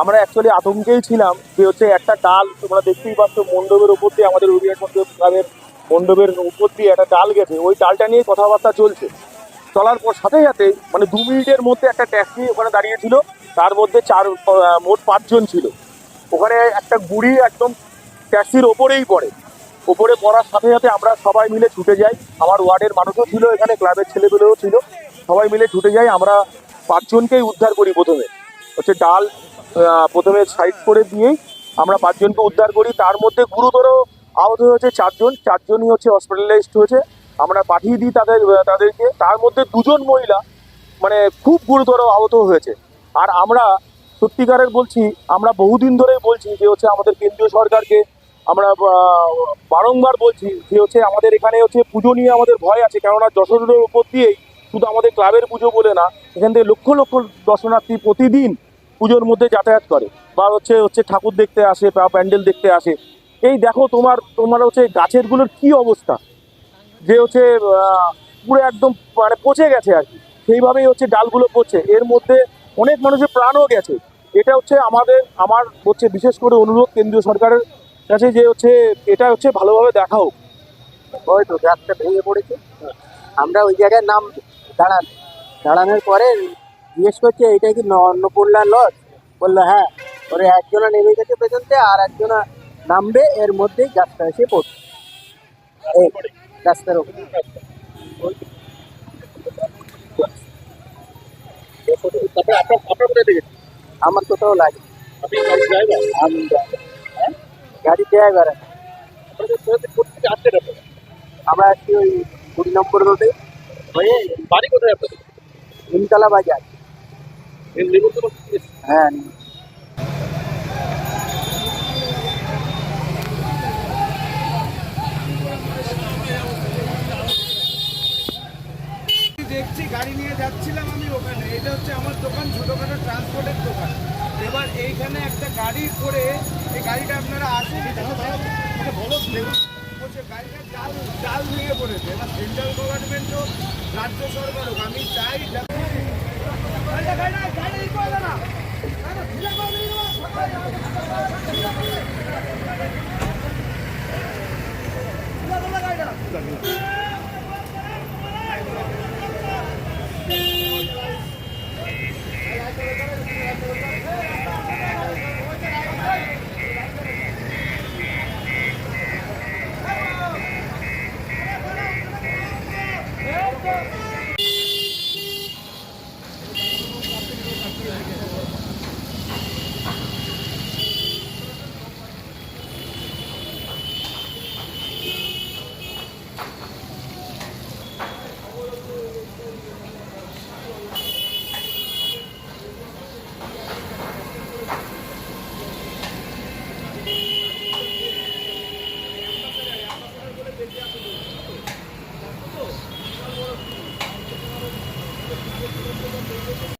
আমরা অ্যাকচুয়ালি আতঙ্কেই ছিলাম যে হচ্ছে একটা ডাল, তোমরা দেখতেই পাচ্ছ মণ্ডপের উপর দিয়ে আমাদের উড়িয়া সন্দেহ ক্লাবের মণ্ডপের উপর দিয়ে একটা ডাল গেছে। ওই ডালটা নিয়ে কথাবার্তা চলছে। চলার পর সাথে সাথে মানে দু মিনিটের মধ্যে একটা ট্যাক্সি ওখানে দাঁড়িয়েছিল তার মধ্যে চার মোট পাঁচজন ছিল। ওখানে একটা গুড়ি একদম ট্যাক্সির ওপরেই পড়ে। ওপরে পড়ার সাথে সাথে আমরা সবাই মিলে ছুটে যাই। আমার ওয়ার্ডের মানুষও ছিল এখানে, ক্লাবের ছেলেগুলোও ছিল। সবাই মিলে ছুটে যাই। আমরা পাঁচজনকেই উদ্ধার করি প্রথমে। হচ্ছে ডাল প্রথমে সাইড করে দিয়েই আমরা পাঁচজনকে উদ্ধার করি। তার মধ্যে গুরুতর আহত হয়েছে চারজন। চারজনই হচ্ছে হসপিটালাইজড হয়েছে। আমরা পাঠিয়ে দিই তাদের, তাদেরকে। তার মধ্যে দুজন মহিলা মানে খুব গুরুতর আহত হয়েছে। আর আমরা সত্যিকারের বলছি, আমরা বহুদিন ধরেই বলছি যে হচ্ছে আমাদের কেন্দ্রীয় সরকারকে, আমরা বারংবার বলছি যে হচ্ছে আমাদের এখানে হচ্ছে পুজো নিয়ে আমাদের ভয় আছে। কেননা যশোরের উপর দিয়েই শুধু আমাদের ক্লাবের পুজো বলে না, এখান থেকে লক্ষ লক্ষ দর্শনার্থী প্রতিদিন পুজোর মধ্যে যাতায়াত করে। বা হচ্ছে হচ্ছে ঠাকুর দেখতে আসে বা প্যান্ডেল দেখতে আসে। এই দেখো তোমার তোমার হচ্ছে গাছেরগুলোর কি অবস্থা? যে হচ্ছে পুরো একদম মানে পচে গেছে আর কি। সেইভাবেই হচ্ছে ডালগুলো পচে এর মধ্যে অনেক মানুষের প্রাণও গেছে। এটা হচ্ছে আমাদের, আমার হচ্ছে বিশেষ করে অনুরোধ কেন্দ্রীয় সরকারের কাছে যে হচ্ছে, এটা হচ্ছে ভালোভাবে দেখা হোক ওই তো গাছটা ভেঙে পড়েছে। আমরা ওই জায়গায় নাম দাঁড়ান। দাঁড়ানোর পরে জিজ্ঞেস করছে এটা কি অন্নপূর্ণা লজ বলল হ্যাঁ। ওরে একজনা নেমে গেছে পেছনতে আর একজনা নামবে, এর মধ্যেই গাছটা এসে পড়ছে রাস্তার ওপরে। আমার কোথাও লাগে আমি? গাড়ি ড্রাইভার আমরা আছি ওই কুড়ি নম্বর রোডে। হয়ে বাড়ি কোথায় আপনাদের? নিমতলা বাজার। নিমন্ত্রণ হ্যাঁ। দেখছি গাড়ি নিয়ে যাচ্ছিলাম আমি ওখানে। এটা হচ্ছে আমার দোকান ছোটোখাটো ট্রান্সপোর্টের দোকান। এবার এইখানে একটা গাড়ি করে এই গাড়িটা আপনারা আসেন এটা বলো হচ্ছে গাড়িটা চাল চাল নিয়ে করেছে এবার সেন্ট্রাল গভর্নমেন্টও রাজ্য সরকারও আমি চাই Thank you.